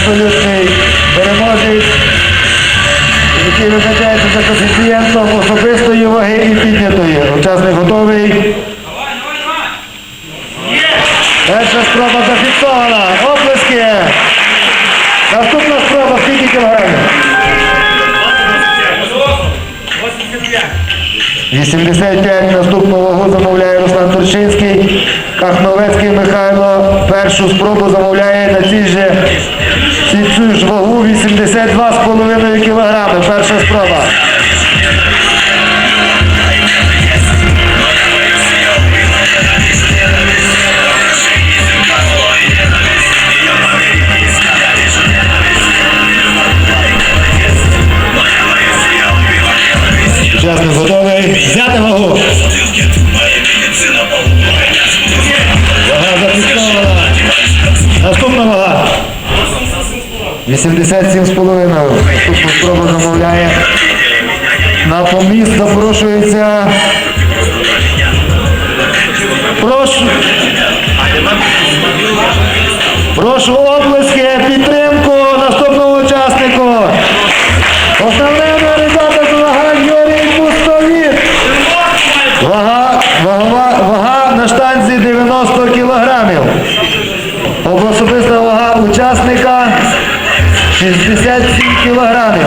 абсолютний переможець, який визначається за коефіцієнтом особистої ваги і піднятої. Учасник готовий. Перша спроба зафіксована. Оплески. Наступна спроба скільки кілограмів? 85 наступну вагу замовляє Руслан Турчинський. Кахновецький Михайло першу спробу замовляє на цій же ж вагу 82,5 кілограми. Перша спроба. 87,5. Наступну спробу замовляє. На поміст запрошується. Прошу. Прошу оплески, підтримку наступному учаснику. Основним результатом змагань Юрій Пустовіт. Вага, вагова, вага на штанзі 90 67 кілограмів.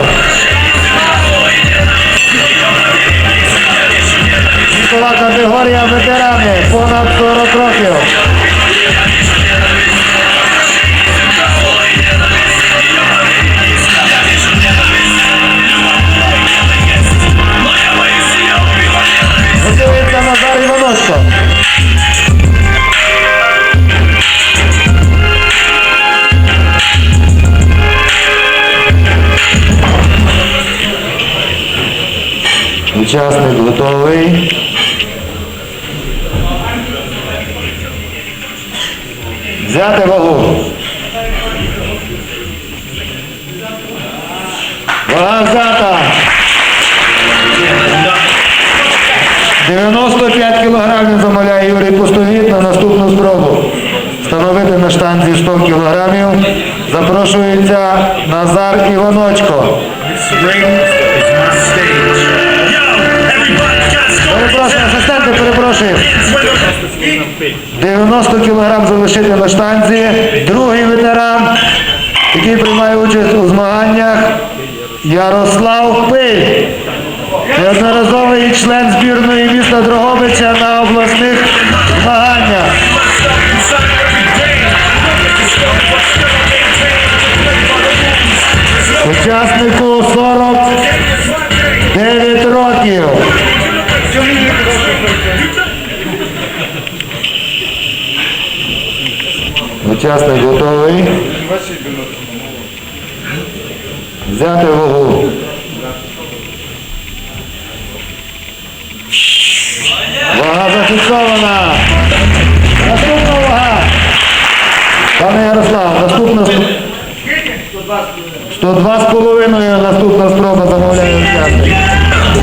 Вікова категорія ветерани понад 40 років. Учасник готовий. Взяти вагу. Вага взята. 95 кілограмів замовляє Юрій Пустовіт на наступну спробу. Встановити на штанзі 100 кілограмів. Запрошується Назар Іваночко. Перепрошую, асистенти, перепрошую. 90 кілограм залишити на штанзі. Другий ветеран, який приймає участь у змаганнях, Ярослав Пиль. Неодноразовий член збірної міста Дрогобича на обласних змаганнях. Учаснику 49 років. Учасник готовий. Взяти вагу. Вага зафіксована. Наступна вага. Пане Ярослав, наступна сп- 102,5 наступна спроба замовляє учасник.